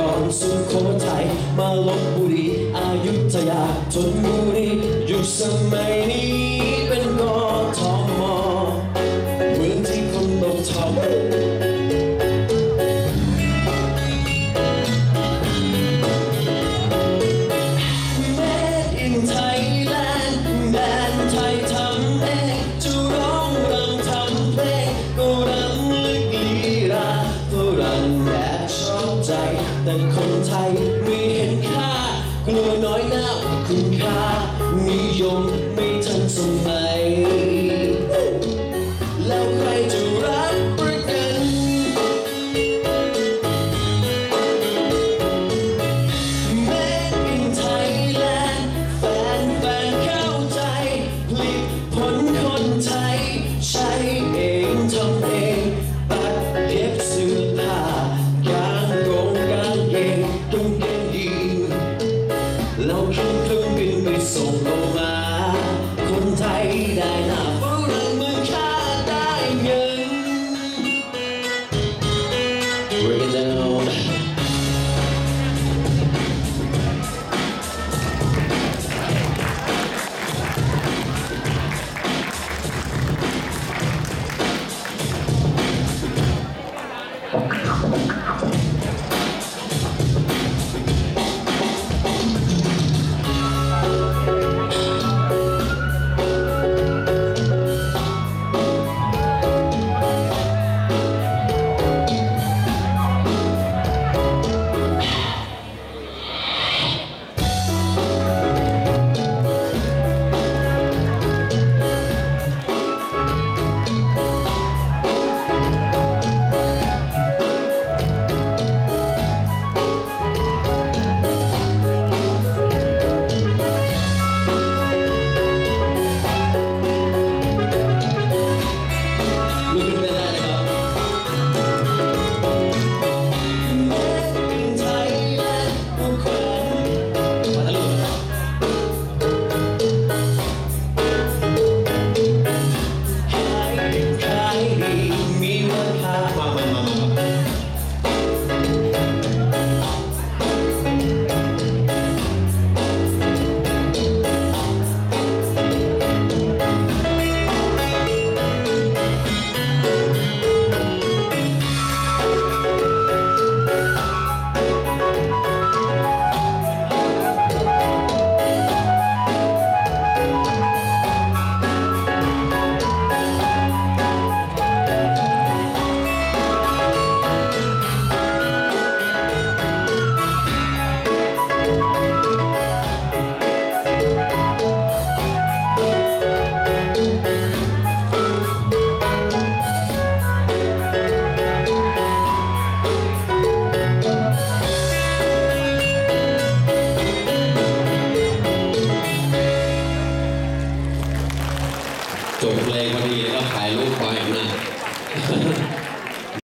กรสุโขทัยมาลบบุรีอายุทยาชนบุรีอยู่สมัยนี้เป็นกอง ไม่เห็นค่ากลัวน้อยหน้าคุณค่านิยมไม่ทันสมัย เราขึ้นเครื่องบินไปส่งลงมา คนไทยได้นำ จบเพลงพอดีแล้วถ่ายรูปไว้นะ